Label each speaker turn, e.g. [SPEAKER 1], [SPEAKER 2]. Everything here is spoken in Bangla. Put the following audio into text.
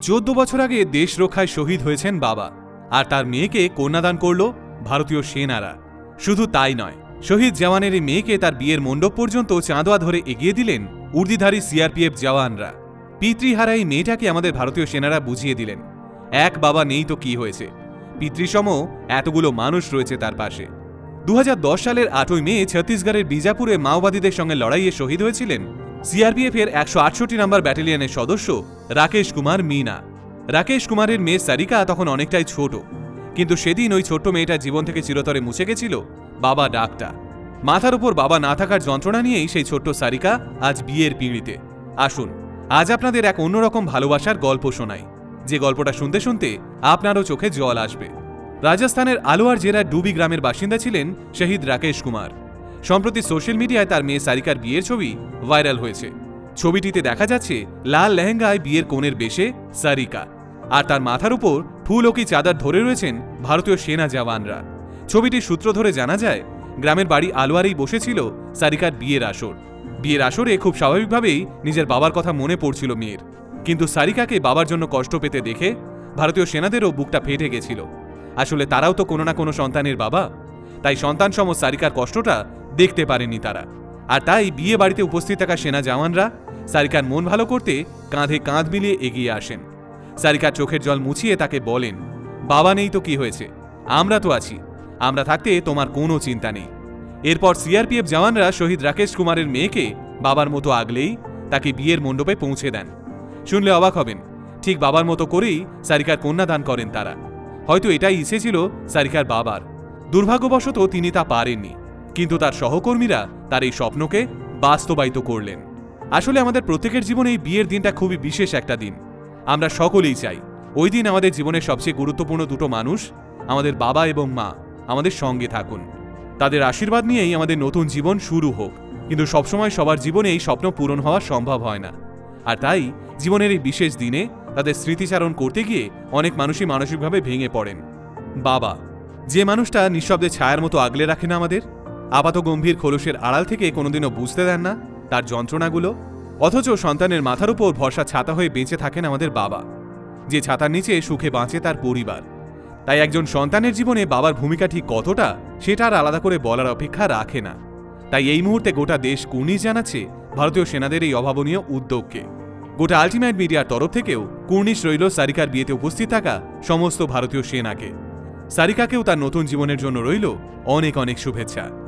[SPEAKER 1] চোদ্দ বছর আগে দেশ রক্ষায় শহীদ হয়েছেন বাবা। আর তার মেয়েকে কন্যাদান করল ভারতীয় সেনারা। শুধু তাই নয়, শহীদ জওয়ানের এই মেয়েকে তার বিয়ের মণ্ডপ পর্যন্ত চাঁদোয়া ধরে এগিয়ে দিলেন উর্দিধারী সিআরপিএফ জওয়ানরা। পিতৃহারা এই মেয়েটাকে আমাদের ভারতীয় সেনারা বুঝিয়ে দিলেন। এক বাবা নেই তো কি হয়েছে? পিতৃসম এতগুলো মানুষ রয়েছে তার পাশে। দু হাজার দশ সালের আটই মে ছত্তিশগড়ের বিজাপুরে মাওবাদীদের সঙ্গে লড়াইয়ে শহীদ হয়েছিলেন সিআরপিএফ এর একশো আটষট্টি নম্বর ব্যাটালিয়নের সদস্য রাকেশ কুমার মিনা। রাকেশ কুমারের মেয়ে সারিকা তখন অনেকটাই ছোট। কিন্তু সেদিন ওই ছোট্ট মেয়েটা জীবন থেকে চিরতরে মুছে গেছিল বাবা ডাকটা মাথার উপর বাবা না থাকার যন্ত্রণা নিয়েই সেই ছোট্ট সারিকা আজ বিয়ের পিঁড়িতে। আসুন, আজ আপনাদের এক অন্যরকম ভালোবাসার গল্প শোনাই। যে গল্পটা শুনতে শুনতে আপনারও চোখে জল আসবে। রাজস্থানের আলোয়ার জেলার ডুবি গ্রামের বাসিন্দা ছিলেন শহীদ রাকেশ কুমার। সম্প্রতি সোশ্যাল মিডিয়ায় তার মেয়ে সারিকার বিয়ের ছবি ভাইরাল হয়েছে। ছবিটিতে দেখা যাচ্ছে, লাল লেহেঙ্গায় বিয়ের কোণের বেশে সারিকা। আর তার মাথার উপর ফুল ও কি চাদর ধরে রয়েছেন ভারতীয় সেনা জওয়ানরা। ছবিটির সূত্র ধরে জানা যায়, গ্রামের বাড়ি আলোয়ারেই বসেছিল সারিকার বিয়ের আসর। বিয়ের আসরে খুব স্বাভাবিকভাবেই নিজের বাবার কথা মনে পড়ছিল মেয়ের। কিন্তু সারিকাকে বাবার জন্য কষ্ট পেতে দেখে ভারতীয় সেনাদেরও বুকটা ফেটে গেছিল। আসলে তারাও তো কোনো না কোনো সন্তানের বাবা। তাই সন্তান সম সারিকার কষ্টটা দেখতে পারেনি তারা। আর তাই বিয়ে বাড়িতে উপস্থিত থাকা সেনা জওয়ানরা সারিকার মন ভালো করতে কাঁধে কাঁধ মিলিয়ে এগিয়ে আসেন। সারিকার চোখের জল মুছিয়ে তাকে বলেন, বাবা নেই তো কি হয়েছে? আমরা তো আছি। আমরা থাকতে তোমার কোনো চিন্তা নেই। এরপর সিআরপিএফ জওয়ানরা শহীদ রাকেশ কুমারের মেয়েকে বাবার মতো আগলেই তাকে বিয়ের মণ্ডপে পৌঁছে দেন। শুনলে অবাক হবেন, ঠিক বাবার মতো করেই সারিকার কন্যাদান করেন তারা। হয়তো এটাই ইচ্ছে ছিল সারিকার বাবার। দুর্ভাগ্যবশত তিনি তা পারেননি। কিন্তু তার সহকর্মীরা তার এই স্বপ্নকে বাস্তবায়িত করলেন। আসলে আমাদের প্রত্যেকের জীবনে এই বিয়ের দিনটা খুবই বিশেষ একটা দিন। আমরা সকলেই চাই, ওই দিন আমাদের জীবনের সবচেয়ে গুরুত্বপূর্ণ দুটো মানুষ, আমাদের বাবা এবং মা, আমাদের সঙ্গে থাকুন। তাদের আশীর্বাদ নিয়েই আমাদের নতুন জীবন শুরু হোক। কিন্তু সবসময় সবার জীবনে এই স্বপ্ন পূরণ হওয়া সম্ভব হয় না। আর তাই জীবনের এই বিশেষ দিনে তাদের স্মৃতিচারণ করতে গিয়ে অনেক মানুষই মানসিকভাবে ভেঙে পড়েন। বাবা, যে মানুষটা নিঃশব্দে ছায়ার মতো আগলে রাখে না আমাদের? আপাত গম্ভীর খোলসের আড়াল থেকে কোনোদিনও বুঝতে দেন না তার যন্ত্রণাগুলো। অথচ সন্তানের মাথার উপর ভরসা ছাতা হয়ে বেঁচে থাকেন আমাদের বাবা। যে ছাতার নিচে সুখে বাঁচে তার পরিবার। তাই একজন সন্তানের জীবনে বাবার ভূমিকা ঠিক কতটা, সেটা আর আলাদা করে বলার অপেক্ষা রাখে না। তাই এই মুহূর্তে গোটা দেশ কুর্নিশ জানাচ্ছে ভারতীয় সেনাদের এই অভাবনীয় উদ্যোগকে। গোটা আলটিমেট মিডিয়ার তরফ থেকেও কুর্নিশ রইল সারিকার বিয়েতে উপস্থিত থাকা সমস্ত ভারতীয় সেনাকে। সারিকাকেও তার নতুন জীবনের জন্য রইল অনেক অনেক শুভেচ্ছা।